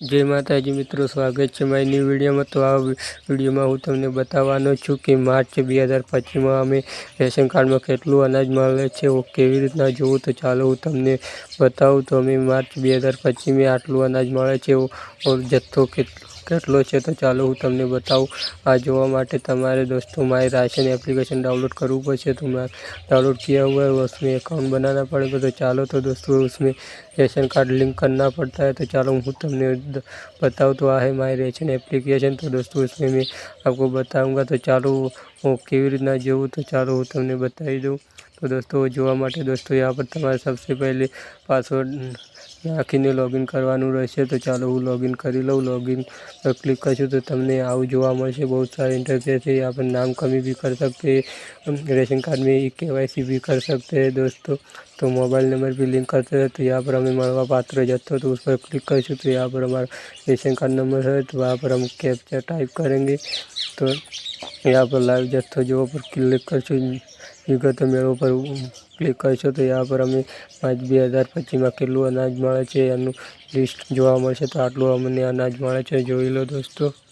જય માતાજી મિત્રો, સ્વાગત છે મારી ન્યૂ વિડીયોમાં. તો આ વિડીયોમાં હું તમને બતાવવાનો છું કે માર્ચ બે હજાર પચીસમાં અમે રેશન કાર્ડમાં કેટલું અનાજ મળે છે કેવી રીતના જોવું? તો ચાલો હું તમને બતાવું. તો અમે માર્ચ બે હજાર પચીસમાં આટલું અનાજ મળે છે જથ્થો કેટલો કેટલો છે તો ચાલો હું તમને બતાવું આ જોવા માટે તમારે દોસ્તો મારી રાશન એપ્લિકેશન डाउनलोड કરવું પડશે तो मैं डाउनलोड किया हुआ है उसमें अकाउंट बनाना पड़ेगा तो चलो तो दोस्तों उसमें रेशन कार्ड लिंक करना पड़ता है तो चलो हूँ तुमने बताओ तो आ है माई रेशन एप्लीकेशन तो दोस्तों उसमें मैं आपको बताऊँगा तो चलो હું કેવી રીતના જોવું તો ચાલો હું તમને બતાવી દઉં તો દોસ્તો જોવા માટે દોસ્તો યહાં પર તમારે સૌથી પહેલે પાસવર્ડ રાખીને લોગિન કરવાનું રહેશે તો ચાલો હું લોગિન કરી લઉં લોગિન પર ક્લિક કરશું તો તમને આવું જોવા મળશે બહુ સારા इंटरफेस है यहाँ पर नाम कमी भी कर सकते हम रेशन कार्ड में के भी कर सकते हैं दोस्तों तो मोबाइल नंबर भी लिंक करते हैं तो यहाँ पर हमें मरवा पात्र जत्थो तो उस पर क्लिक करूँ तो यहाँ पर हमारा रेशन कार्ड नंबर है तो वहाँ पर हम कैप्चर टाइप करेंगे तो यहाँ पर लाइव जत्थो जो पर क्लिक करूँ વિગતો મેળવો પર ક્લિક કરશો તો યા પર અમે પાંચ બે હજાર પચીસમાં કેટલું અનાજ મળે છે એનું લિસ્ટ જોવા મળશે. તો આટલું અમને અનાજ મળે છે. જોઈ લો દોસ્તો.